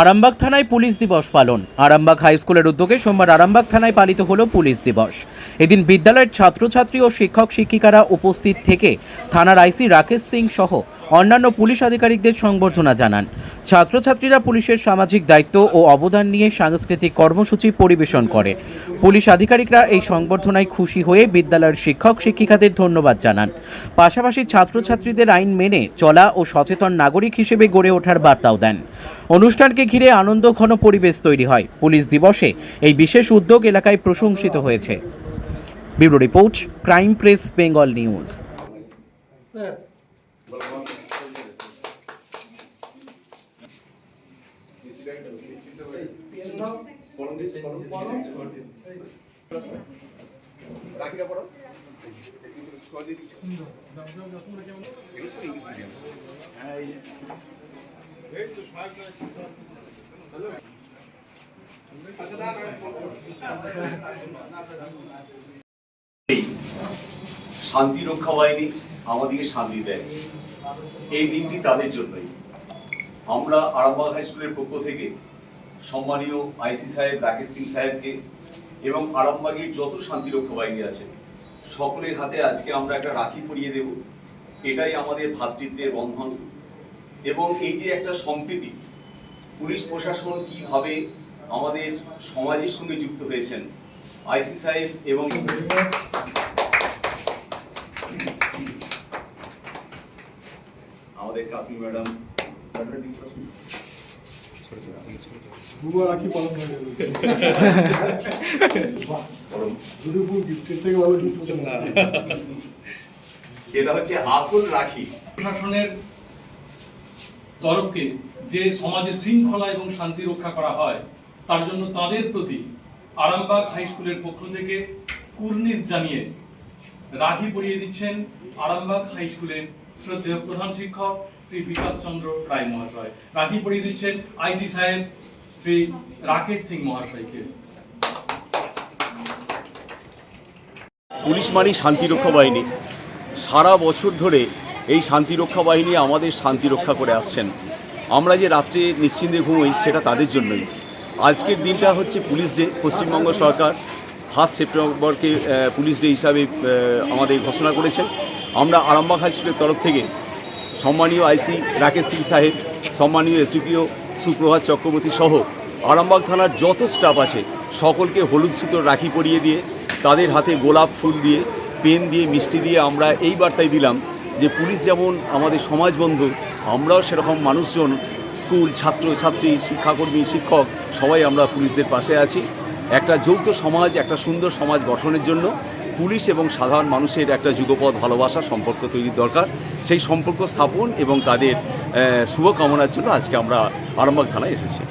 আরামবাগ থানায় পুলিশ দিবস পালন। আরামবাগ হাই স্কুলের উদ্যোগে সোমবার আরামবাগ থানায় পালিত হল পুলিশ দিবস। এদিন বিদ্যালয়ের ছাত্রছাত্রী ও শিক্ষক শিক্ষিকারা উপস্থিত থেকে থানার আইসি রাকেশ সিং সহ অন্যান্য পুলিশ আধিকারিকদের সংবর্ধনা জানান। ছাত্রছাত্রীরা পুলিশের সামাজিক দায়িত্ব ও অবদান নিয়ে সাংস্কৃতিক কর্মসূচি পরিবেশন করে। পুলিশ আধিকারিকরা এই সংবর্ধনায় খুশি হয়ে বিদ্যালয়ের শিক্ষক, শিক্ষিকাদের ধন্যবাদ জানান। পাশাপাশি ছাত্রছাত্রীদের আইন মেনে চলা ও সচেতন নাগরিক হিসেবে গড়ে ওঠার বার্তাও দেন। অনুষ্ঠানকে ঘিরে আনন্দ ঘন পরিবেশ তৈরি হয়। পুলিশ দিবসে এই বিশেষ উদ্যোগ এলাকায় প্রশংসিত হয়েছে। Bureau report, crime press, Bengal news. শান্তি রক্ষা বাহিনী আমাদেরকে শান্তি দেয়। এই দিনটি তাদের জন্যই। আমরা আরামবাগ হাই স্কুলের পক্ষ থেকে সম্মানীয় আইসি সাহেব, রাকেশ সিং সাহেবকে এবং আরামবাগের যত শান্তি রক্ষা বাহিনী আছে, সকলের হাতে আজকে আমরা একটা রাখি পরিয়ে দেব। এটাই আমাদের ভ্রাতৃত্বের বন্ধন। এবং এই যে একটা সম্প্রীতি, পুলিশ প্রশাসন কীভাবে আমাদের সমাজের সঙ্গে যুক্ত হয়েছেন, আইসি সাহেব এবং আমাদের কাপি ম্যাডাম প্রশাসনের তরফকে যে সমাজে শৃঙ্খলা এবং শান্তি রক্ষা করা হয়, তার জন্য তাদের প্রতি আরামবাগ হাই স্কুলের পক্ষ থেকে কুর্নিশ জানিয়ে রাখি পরিয়ে দিচ্ছেন আরামবাগ হাই স্কুলের শ্রদ্ধেয় প্রধান শিক্ষক শ্রী বিকাশ চন্দ্র রায় মহাশয়। রাখি পরিয়ে দিচ্ছেন আইসি সাহেব শ্রী রাকেশ সিং মহাশয়কে। পুলিশ মানেই শান্তিরক্ষা বাহিনী। সারা বছর ধরে এই শান্তিরক্ষা বাহিনী আমাদের শান্তি রক্ষা করে আসছেন। আমরা যে রাত্রে নিশ্চিন্তে ঘুমোই সেটা তাদের জন্যই। আজকের দিনটা হচ্ছে পুলিশ ডে, পশ্চিমবঙ্গ সরকার। ফার্স্ট সেপ্টেম্বরকে পুলিশ ডে হিসাবে আমাদের ঘোষণা করেছেন। আমরা আরামবাগ হাইস্কুলের তরফ থেকে সম্মানীয় আইসি রাকেশ সিং সাহেব, সম্মানীয় এসডিপিও সুপ্রভাত চক্রবর্তী সহ আরামবাগ থানার যত স্টাফ আছে, সকলকে হলুদ সুতোর রাখি পরিয়ে দিয়ে, তাদের হাতে গোলাপ ফুল দিয়ে, পেন দিয়ে, মিষ্টি দিয়ে আমরা এই বার্তাই দিলাম যে পুলিশ যেমন আমাদের সমাজবন্ধু, আমরাও সেরকম মানুষজন, স্কুল ছাত্র, ছাত্রী, শিক্ষাকর্মী, শিক্ষক, সবাই আমরা পুলিশদের পাশে আছি। একটা যৌথ সমাজ, একটা সুন্দর সমাজ গঠনের জন্য পুলিশ এবং সাধারণ মানুষের একটা যুগপথ ভালোবাসা, সম্পর্ক তৈরির দরকার। সেই সম্পর্ক স্থাপন এবং তাদের শুভকামনার জন্য আজকে আমরা আরামবাগ থানায় এসেছি।